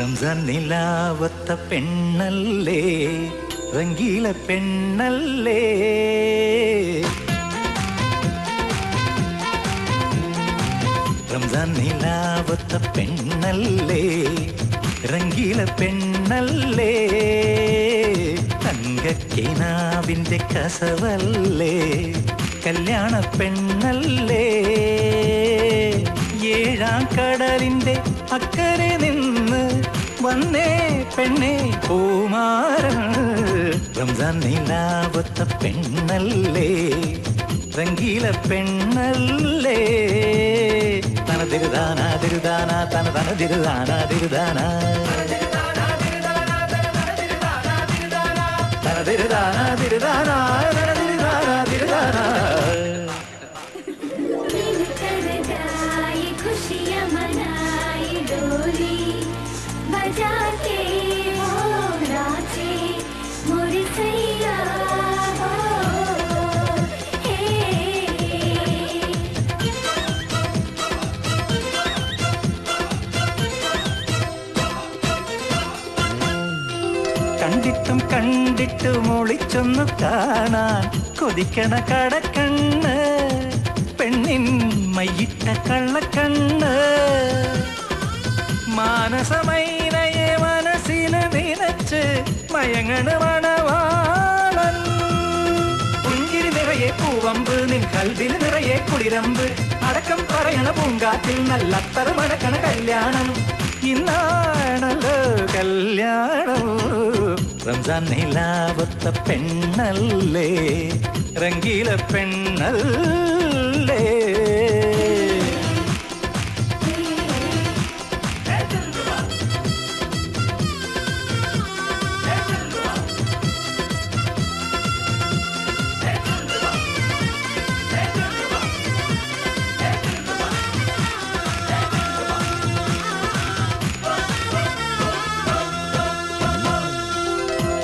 റംസാൻ പെണ്ണല്ലേ? റംഗീല പെണ്ണല്ലേ? റംസാൻ പെണ്ണല്ലേ? റംഗീല പെണ്ണല്ലേ? തങ്കക്കിനാവിന്റെ കസവല്ലേ? കല്യാണ പെണ്ണല്ലേ? ഏഴാം കടലിന്റെ അക്കരെ നിന്ന് വന്നേ പെണ്ണെ പൂമാരൻ റംസാൻ നിലാവത്ത പെണ്ണല്ലേ റംഗീല പെണ്ണല്ലേ. തന തിരുതാനാ തിരുതാന തന തന തിരുതാനാ തിരുതാന തന തിരുതാന തിരുതാനാ തന തിരുതാനാ തിരുതാന കണ്ടിട്ടും കണ്ടിട്ടും ഒളിച്ചൊന്ന് കാണാൻ കൊതിക്കണ കടക്കണ്ണ്. പെണ്ണിൻ മയ്യിട്ട കള്ളക്കണ്ണ്. മാനസമൈനയെ മനസ്സിന് നിനച്ച് മയങ്ങണ മണവാളൻ. പുഞ്ചിരി നിറയെ പൂവമ്പ് നിൻ കൽവിൽ നിറയെ കുളിരമ്പ്. അടക്കം പറയണ പൂങ്കാറ്റിൽ നല്ലത്തറ മടക്കണ കല്യാണം. ഇന്നാണല്ലോ കല്യാണം. റംസാൻ നിലാവത്ത പെണ്ണല്ലേ? റംഗീല പെണ്ണല്ലേ?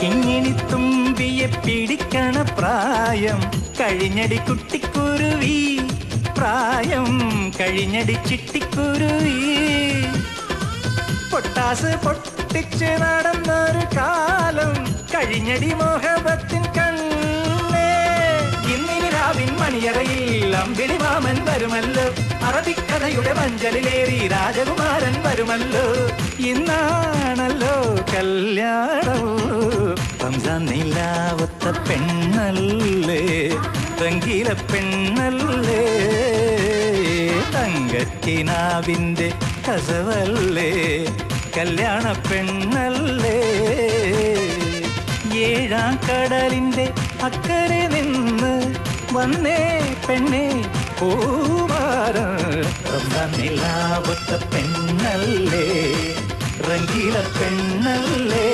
കിങ്ങിണി തുമ്പിയെ പിടിക്കണ പ്രായം. കഴിഞ്ഞടി കുട്ടിക്കുരുവി. പ്രായം കഴിഞ്ഞടി ചിട്ടിക്കുരുവി. പൊട്ടാസ് പൊട്ടിച്ച് നടന്നൊരു കാലം. കഴിഞ്ഞടി മോഹബത്തിൻ കണ്ണേ. ഇന്നിനി രാവിൻ മണിയറയിൽ അമ്പിളി മാമൻ വരുമല്ലോ. അറബിക്കഥയുടെ മഞ്ചലിലേറി രാജകുമാരൻ വരുമല്ലോ. ഇന്നാണല്ലോ കല്യാണം. റംസാൻ നിലാവത്ത പെണ്ണല്ലേ? തങ്കില പെണ്ണല്ലേ? തങ്കക്കിനാവിന്റെ കസവല്ലേ? കല്യാണ പെണ്ണല്ലേ? ഏഴാം കടലിന്റെ അക്കരെ നിന്ന് വന്നേ പെണ്ണെ നിലാവത്ത പെണ്ണല്ലേ? റംഗീല പെണ്ണല്ലേ?